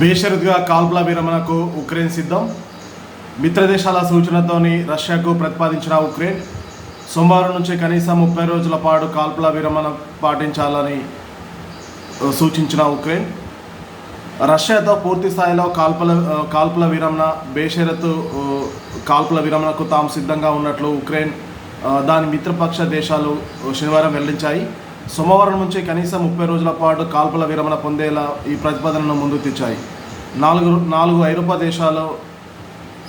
బేషరతుగా కాల్పుల విరమణకు ఉక్రెయిన్ సిద్ధం. మిత్రదేశాల సూచనతోని రష్యాకు ప్రతిపాదించిన ఉక్రెయిన్. సోమవారం నుంచి కనీసం ముప్పై రోజుల పాటు కాల్పుల విరమణ పాటించాలని సూచించిన ఉక్రెయిన్. రష్యాతో పూర్తి స్థాయిలో కాల్పుల కాల్పుల విరమణ బేషరతు కాల్పుల విరమణకు తాము సిద్ధంగా ఉన్నట్లు ఉక్రెయిన్ దాని మిత్రపక్ష దేశాలు శనివారం వెల్లడించాయి. సోమవారం నుంచి కనీసం ముప్పై రోజుల పాటు కాల్పుల విరమణ పొందేలా ఈ ప్రతిపాదనను ముందుకు తెచ్చాయి. నాలుగు నాలుగు ఐరోపా దేశాలు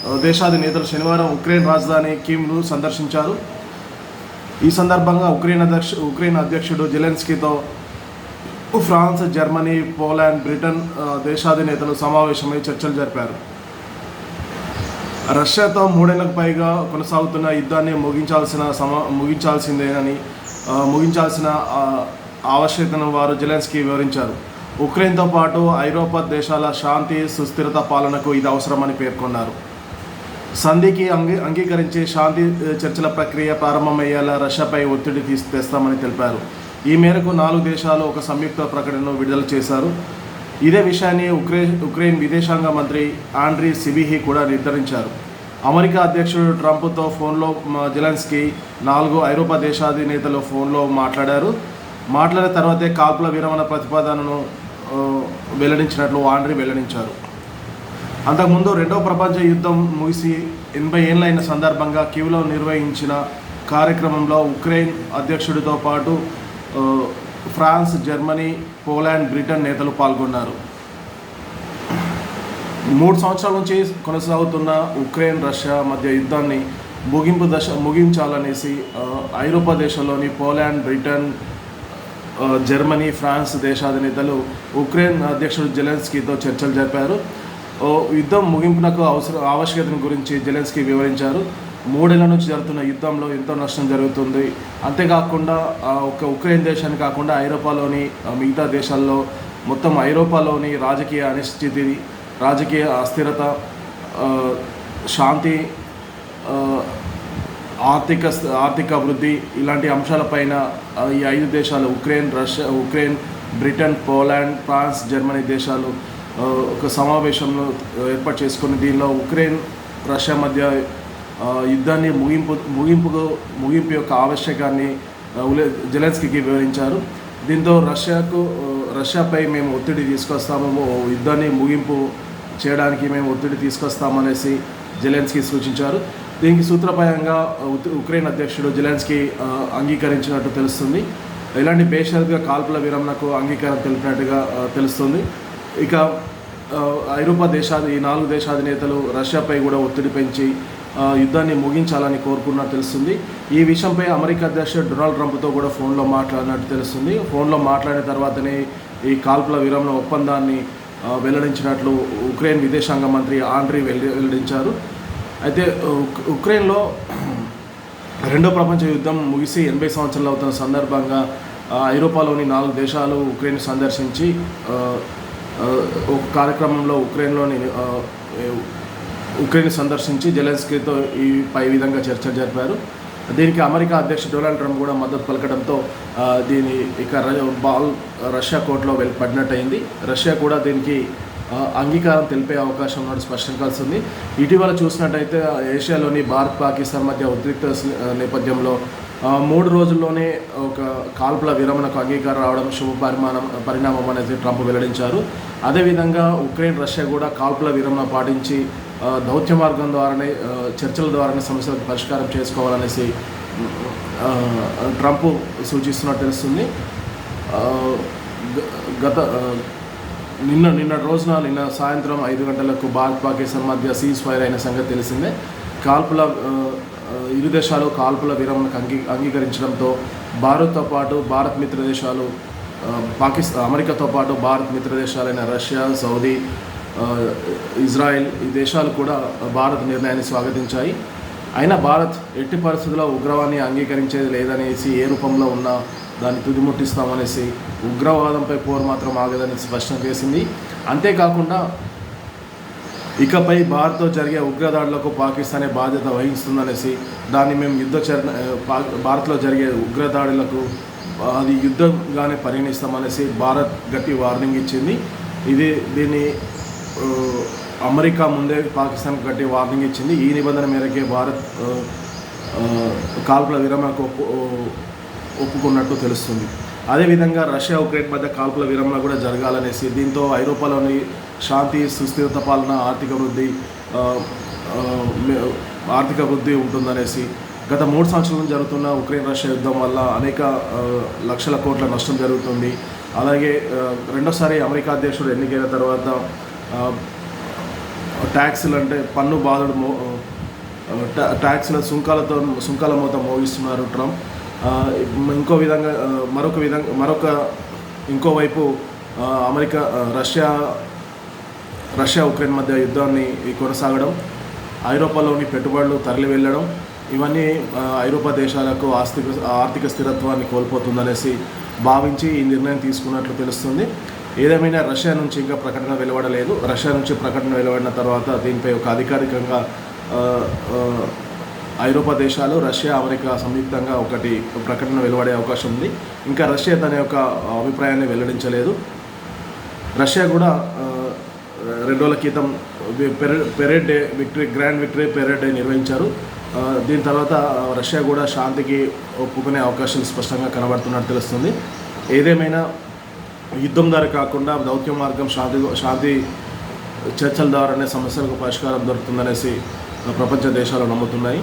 దేశాది దేశాధినేతలు శనివారం ఉక్రెయిన్ రాజధాని కీమ్ను సందర్శించారు. ఈ సందర్భంగా ఉక్రెయిన్ అధ్యక్ష ఉక్రెయిన్ అధ్యక్షుడు జెలెన్స్కీతో ఫ్రాన్స్ జర్మనీ పోలాండ్ బ్రిటన్ దేశాధినేతలు సమావేశమై చర్చలు జరిపారు. రష్యాతో మూడేళ్ళకు పైగా కొనసాగుతున్న యుద్ధాన్ని ముగించాల్సిన సమా ముగించాల్సిందేనని ముగించాల్సిన ఆవశ్యకతను వారు జెలెన్స్కీ వివరించారు. ఉక్రెయిన్తో పాటు ఐరోపా దేశాల శాంతి సుస్థిరత పాలనకు ఇది అవసరమని పేర్కొన్నారు. సంధికి అంగీ అంగీకరించి శాంతి చర్చల ప్రక్రియ ప్రారంభమయ్యేలా రష్యాపై ఒత్తిడి తీసి తెస్తామని తెలిపారు. ఈ మేరకు నాలుగు దేశాలు ఒక సంయుక్త ప్రకటనను విడుదల చేశారు. ఇదే విషయాన్ని ఉక్రెయిన్ ఉక్రెయిన్ విదేశాంగ మంత్రి ఆండ్రీ సిబిహి కూడా నిర్ధారించారు. అమెరికా అధ్యక్షుడు ట్రంప్తో ఫోన్లో మ, జెలెన్స్కీ నాలుగు ఐరోపా దేశాధినేతలు ఫోన్లో మాట్లాడారు. మాట్లాడిన తర్వాతే కాల్పుల విరమణ ప్రతిపాదనను వెల్లడించినట్లు ఆండ్రీ వెల్లడించారు. అంతకుముందు రెండవ ప్రపంచ యుద్ధం ముగిసి ఎనభై ఏళ్ళైన సందర్భంగా కివ్లో నిర్వహించిన కార్యక్రమంలో ఉక్రెయిన్ అధ్యక్షుడితో పాటు ఫ్రాన్స్ జర్మనీ పోలాండ్ బ్రిటన్ నేతలు పాల్గొన్నారు. మూడు సంవత్సరాల నుంచి కొనసాగుతున్న ఉక్రెయిన్ రష్యా మధ్య యుద్ధాన్ని ముగింపు దశ ముగించాలనేసి ఐరోపా దేశంలోని పోలాండ్ బ్రిటన్ జర్మనీ ఫ్రాన్స్ దేశాధినేతలు ఉక్రెయిన్ అధ్యక్షుడు జెలెన్స్కీతో చర్చలు జరిపారు. యుద్ధం ముగింపునకు అవసర ఆవశ్యకతను గురించి జెలెన్స్కీ వివరించారు. మూడేళ్ళ నుంచి జరుగుతున్న యుద్ధంలో ఎంతో నష్టం జరుగుతుంది. అంతేకాకుండా ఒక ఉక్రెయిన్ దేశాన్ని కాకుండా ఐరోపాలోని మిగతా దేశాల్లో మొత్తం ఐరోపాలోని రాజకీయ అనిశ్చితి రాజకీయ అస్థిరత శాంతి ఆర్థిక ఆర్థిక అభివృద్ధి ఇలాంటి అంశాలపైన ఈ ఐదు దేశాలు Ukraine Russia Ukraine Britain Poland France Germany దేశాలు ఒక సమావేశంలో ఏర్పాటు చేసుకుని దీనిలో ఉక్రెయిన్ రష్యా మధ్య యుద్ధాన్ని ముగింపు ముగింపుకు ముగింపు యొక్క ఆవశ్యకాన్ని ఉలే- జెలెన్స్కీకి వివరించారు. దీంతో రష్యాకు రష్యాపై మేము ఒత్తిడి తీసుకొస్తాము యుద్ధాన్ని ముగింపు చేయడానికి మేము ఒత్తిడి తీసుకొస్తామనేసి జెలెన్స్కీ సూచించారు. దీనికి సూత్రప్రాయంగా ఉక్రెయిన్ అధ్యక్షుడు జెలెన్స్కీ అంగీకరించినట్టు తెలుస్తుంది. ఇలాంటి బేషరతుగా కాల్పుల విరమణకు అంగీకారం తెలిపినట్టుగా తెలుస్తుంది. ఇక ఐరోపా దేశాది ఈ నాలుగు దేశాధినేతలు రష్యాపై కూడా ఒత్తిడి పెంచి యుద్ధాన్ని ముగించాలని కోరుకున్నట్టు తెలుస్తుంది. ఈ విషయంపై అమెరికా అధ్యక్షుడు డొనాల్డ్ ట్రంప్తో కూడా ఫోన్లో మాట్లాడినట్టు తెలుస్తుంది. ఫోన్లో మాట్లాడిన తర్వాతనే ఈ కాల్పుల విరమణ ఒప్పందాన్ని వెల్లడించినట్లు ఉక్రెయిన్ విదేశాంగ మంత్రి ఆండ్రీ వెల్లి వెల్లడించారు. అయితే ఉక్రెయిన్లో రెండో ప్రపంచ యుద్ధం ముగిసి ఎనభై సంవత్సరాలు అవుతున్న సందర్భంగా ఐరోపాలోని నాలుగు దేశాలు ఉక్రెయిన్ సందర్శించి ఒక కార్యక్రమంలో ఉక్రెయిన్లోని ఉక్రెయిన్ సందర్శించి జెలెన్స్కీతో ఈ పై విధంగా చర్చలు జరిపారు. దీనికి అమెరికా అధ్యక్షుడు డొనాల్డ్ ట్రంప్ కూడా మద్దతు పలకడంతో దీని ఇక బాల్ రష్యా కోర్టులో వెళ్ళి పడినట్టయింది. రష్యా కూడా దీనికి అంగీకారం తెలిపే అవకాశం ఉన్నట్టు స్పష్టం కలుస్తుంది ఇటీవల చూసినట్టయితే ఏషియాలోని భారత్ పాకిస్తాన్ మధ్య ఉద్రిక్త నేపథ్యంలో మూడు రోజుల్లోనే ఒక కాల్పుల విరమణకు అంగీకారం రావడం శుభ పరిమాణం పరిణామం అనేది ట్రంప్ వెల్లడించారు. అదేవిధంగా ఉక్రెయిన్ రష్యా కూడా కాల్పుల విరమణ పాటించి దౌత్య మార్గం ద్వారానే చర్చల ద్వారానే సమస్యలకు పరిష్కారం చేసుకోవాలనేసి ట్రంప్ సూచిస్తున్నట్టు తెలుస్తుంది. గత నిన్న నిన్న రోజున నిన్న సాయంత్రం ఐదు గంటలకు భారత్ పాకిస్తాన్ మధ్య సీజ్ ఫైర్ అయిన సంగతి తెలిసిందే. కాల్పుల ఇరు దేశాలు కాల్పుల విరమణకు అంగీ అంగీకరించడంతో భారత్తో పాటు భారత్ మిత్ర దేశాలు పాకిస్తాన్ అమెరికాతో పాటు భారత్ మిత్ర దేశాలైన రష్యా సౌదీ ఇజ్రాయెల్ ఈ దేశాలు కూడా భారత్ నిర్ణయాన్ని స్వాగతించాయి. అయినా భారత్ ఎట్టి పరిస్థితుల్లో ఉగ్రవాన్ని అంగీకరించేది లేదనేసి ఏ రూపంలో ఉన్నా దాన్ని తుదిముట్టిస్తామనేసి ఉగ్రవాదంపై పోరు మాత్రం ఆగదని స్పష్టం చేసింది. అంతేకాకుండా ఇకపై భారత్తో జరిగే ఉగ్రదాడులకు పాకిస్తానే బాధ్యత వహిస్తుందనేసి దాన్ని మేము యుద్ధ చరణ భారత్లో జరిగే ఉగ్రదాడులకు అది యుద్ధంగానే పరిగణిస్తామనేసి భారత్ గట్టి వార్నింగ్ ఇచ్చింది. ఇది దీన్ని అమెరికా ముందే పాకిస్తాన్ గట్టి వార్నింగ్ ఇచ్చింది. ఈ నిబంధన మేరకే భారత్ కాల్పుల విరమణకు ఒప్పు ఒప్పుకున్నట్టు తెలుస్తుంది. అదేవిధంగా రష్యా ఉక్రెయిన్ మధ్య కాల్పుల విరమణ కూడా జరగాలనేసి దీంతో ఐరోపాలోని శాంతి సుస్థిరత పాలన ఆర్థిక వృద్ధి ఆర్థిక వృద్ధి ఉంటుందనేసి గత మూడు సంవత్సరాల నుంచి జరుగుతున్న ఉక్రెయిన్ రష్యా యుద్ధం వల్ల అనేక లక్షల కోట్ల నష్టం జరుగుతుంది. అలాగే రెండోసారి అమెరికా అధ్యక్షుడు ఎన్నికైన తర్వాత ట్యాక్సులు అంటే పన్ను బాధలు మో ట్యాక్స్ల సుంకాలతో సుంకాల మూత మోగిస్తున్నారు ట్రంప్. ఇంకో విధంగా మరొక విధంగా మరొక ఇంకోవైపు అమెరికా రష్యా రష్యా ఉక్రెయిన్ మధ్య యుద్ధాన్ని కొనసాగడం ఐరోపాలోని పెట్టుబడులు తరలి వెళ్ళడం ఇవన్నీ ఐరోపా దేశాలకు ఆర్థిక ఆర్థిక స్థిరత్వాన్ని కోల్పోతుందనేసి భావించి ఈ నిర్ణయం తీసుకున్నట్లు తెలుస్తుంది. ఏదేమైనా రష్యా నుంచి ఇంకా ప్రకటన వెలువడలేదు. రష్యా నుంచి ప్రకటన వెలువడిన తర్వాత దీనిపై ఒక అధికారికంగా ఐరోపా దేశాలు రష్యా అమెరికా సంయుక్తంగా ఒకటి ప్రకటన వెలువడే అవకాశం ఉంది. ఇంకా రష్యా తన యొక్క అభిప్రాయాన్ని వెల్లడించలేదు. రష్యా కూడా రెండు రోజుల క్రితం parade day victory grand victory parade day నిర్వహించారు. దీని తర్వాత రష్యా కూడా శాంతికి ఒప్పుకునే అవకాశాలు స్పష్టంగా కనబడుతున్నట్టు తెలుస్తుంది. ఏదేమైనా యుద్ధం ద్వారా కాకుండా దౌత్య మార్గం శాంతి శాంతి చర్చల ద్వారానే సమస్యలకు పరిష్కారం దొరుకుతుందనేసి ప్రపంచ దేశాలు నమ్ముతున్నాయి.